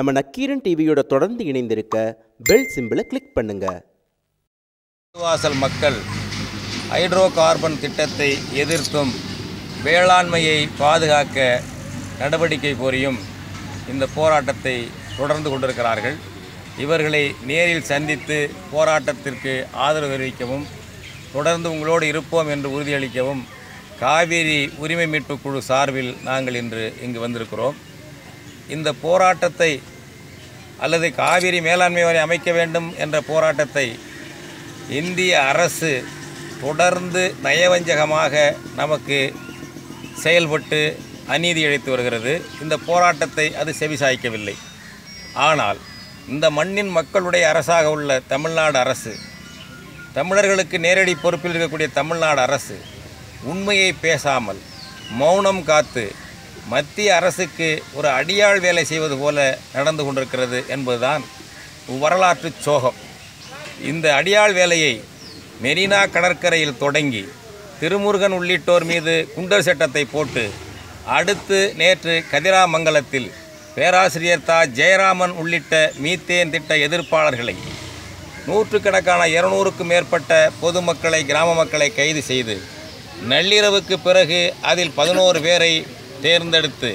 நம்ம நக்கீரன் டிவியோட தொடர்ந்து இணைந்திருக்க பெல் சிம்பிளை கிளிக் பண்ணுங்கள் வாசல் மக்கள் ஹைட்ரோ கார்பன் திட்டத்தை எதிர்த்தும் வேளாண்மையை பாதுகாக்க நடவடிக்கை கோரியும் இந்த போராட்டத்தை தொடர்ந்து கொண்டிருக்கிறார்கள். இவர்களை நேரில் சந்தித்து போராட்டத்திற்கு ஆதரவு தெரிவிக்கவும் தொடர்ந்து உங்களோடு இருப்போம் என்று உறுதியளிக்கவும் காவேரி உரிமை மீட்பு குழு சார்பில் நாங்கள் இன்று இங்கு வந்திருக்கிறோம். இந்த போராட்டத்தை அல்லது காவிரி மேலாண்மை வாரியம் அமைக்க வேண்டும் என்ற போராட்டத்தை இந்திய அரசு தொடர்ந்து நயவஞ்சகமாக நமக்கு செயல்பட்டு அநீதி இழைத்து வருகிறது. இந்த போராட்டத்தை அது செவிசாய்க்கவில்லை. ஆனால் இந்த மண்ணின் மக்களுடைய அரசாக உள்ள தமிழ்நாடு அரசு தமிழர்களுக்கு நேரடி பொறுப்பில் இருக்கக்கூடிய தமிழ்நாடு அரசு உண்மையை பேசாமல் மௌனம் காத்து மத்திய அரசுக்கு ஒரு அடியாள் வேலை செய்வது போல நடந்து கொண்டிருக்கிறது என்பதுதான் வரலாற்று சோகம். இந்த அடியாள் வேலையை மெரினா கடற்கரையில் தொடங்கி திருமுருகன் உள்ளிட்டோர் மீது குண்டர் சட்டத்தை போட்டு அடுத்து நேற்று கதிராமங்கலத்தில் பேராசிரியர் தா. ஜெயராமன் உள்ளிட்ட மீத்தேன் திட்ட எதிர்ப்பாளர்களை நூற்றுக்கணக்கான இருநூறுக்கும் மேற்பட்ட பொதுமக்களை கிராம மக்களை கைது செய்து நள்ளிரவுக்கு பிறகு அதில் பதினோரு பேரை தேர்ந்தெடுத்து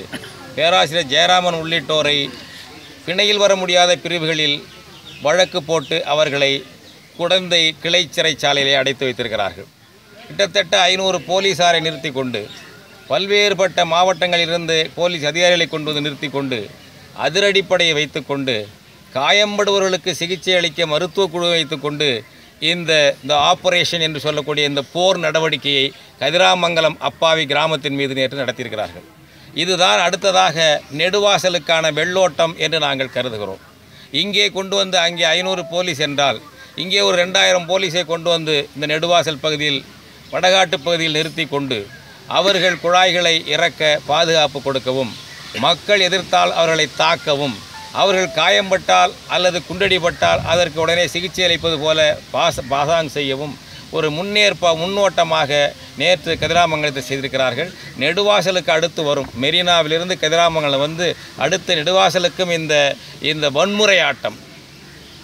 பேராசிரியர் ஜெயராமன் உள்ளிட்டோரை பிணையில் வர முடியாத பிரிவுகளில் வழக்கு போட்டு அவர்களை குடந்தை கிளை சிறைச்சாலையிலே அடைத்து வைத்திருக்கிறார்கள். கிட்டத்தட்ட ஐநூறு போலீசாரை நிறுத்தி கொண்டு பல்வேறுபட்ட மாவட்டங்களிலிருந்து போலீஸ் அதிகாரிகளை கொண்டு வந்து நிறுத்தி கொண்டு அதிரடிப்படையை வைத்துக்கொண்டு காயம்படுபவர்களுக்கு சிகிச்சை அளிக்க மருத்துவ குழு வைத்துக்கொண்டு இந்த இந்த ஆப்பரேஷன் என்று சொல்லக்கூடிய இந்த போர் நடவடிக்கையை கதிராமங்கலம் அப்பாவி கிராமத்தின் மீது நேற்று நடத்தியிருக்கிறார்கள். இதுதான் அடுத்ததாக நெடுவாசலுக்கான வெள்ளோட்டம் என்று நாங்கள் கருதுகிறோம். இங்கே கொண்டு வந்து அங்கே ஐநூறு போலீஸ் என்றால் இங்கே ஒரு ரெண்டாயிரம் போலீஸை கொண்டு வந்து இந்த நெடுவாசல் பகுதியில் வடகாட்டு பகுதியில் நிறுத்தி கொண்டு அவர்கள் குழாய்களை இறக்க பாதுகாப்பு கொடுக்கவும் மக்கள் எதிர்த்தால் அவர்களை தாக்கவும் அவர்கள் காயம்பட்டால் அல்லது குண்டடிப்பட்டால் அதற்கு உடனே சிகிச்சை அளிப்பது போல பாச பாசாங் செய்யவும் ஒரு முன்னேற்ப முன்னோட்டமாக நேற்று கதிராமங்கலத்தை செய்திருக்கிறார்கள். நெடுவாசலுக்கு அடுத்து வரும். மெரினாவிலிருந்து கதிராமங்கலம் வந்து அடுத்த நெடுவாசலுக்கும் இந்த இந்த வன்முறை ஆட்டம்.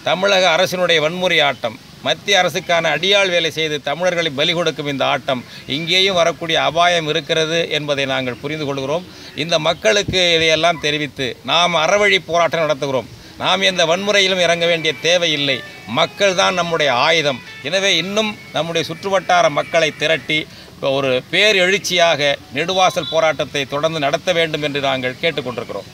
தமிழக அரசினுடைய வன்முறை ஆட்டம். மத்திய அரசுக்கான அடியாள் வேலை செய்து தமிழர்களை பலி கொடுக்கும் இந்த ஆட்டம். இங்கேயும் வரக்கூடிய அபாயம் இருக்கிறது என்பதை நாங்கள் புரிந்து கொள்கிறோம். இந்த மக்களுக்கு இதையெல்லாம் தெரிவித்து நாம் அறவழி போராட்டம் நடத்துகிறோம். நாம் எந்த வன்முறையிலும் இறங்க வேண்டிய தேவையில்லை. மக்கள் தான் நம்முடைய ஆயுதம். எனவே இன்னும் நம்முடைய சுற்றுவட்டார மக்களை திரட்டி ஒரு பேர் எழுச்சியாக நெடுவாசல் போராட்டத்தை தொடர்ந்து நடத்த வேண்டும் என்று நாங்கள் கேட்டுக்கொண்டிருக்கிறோம்.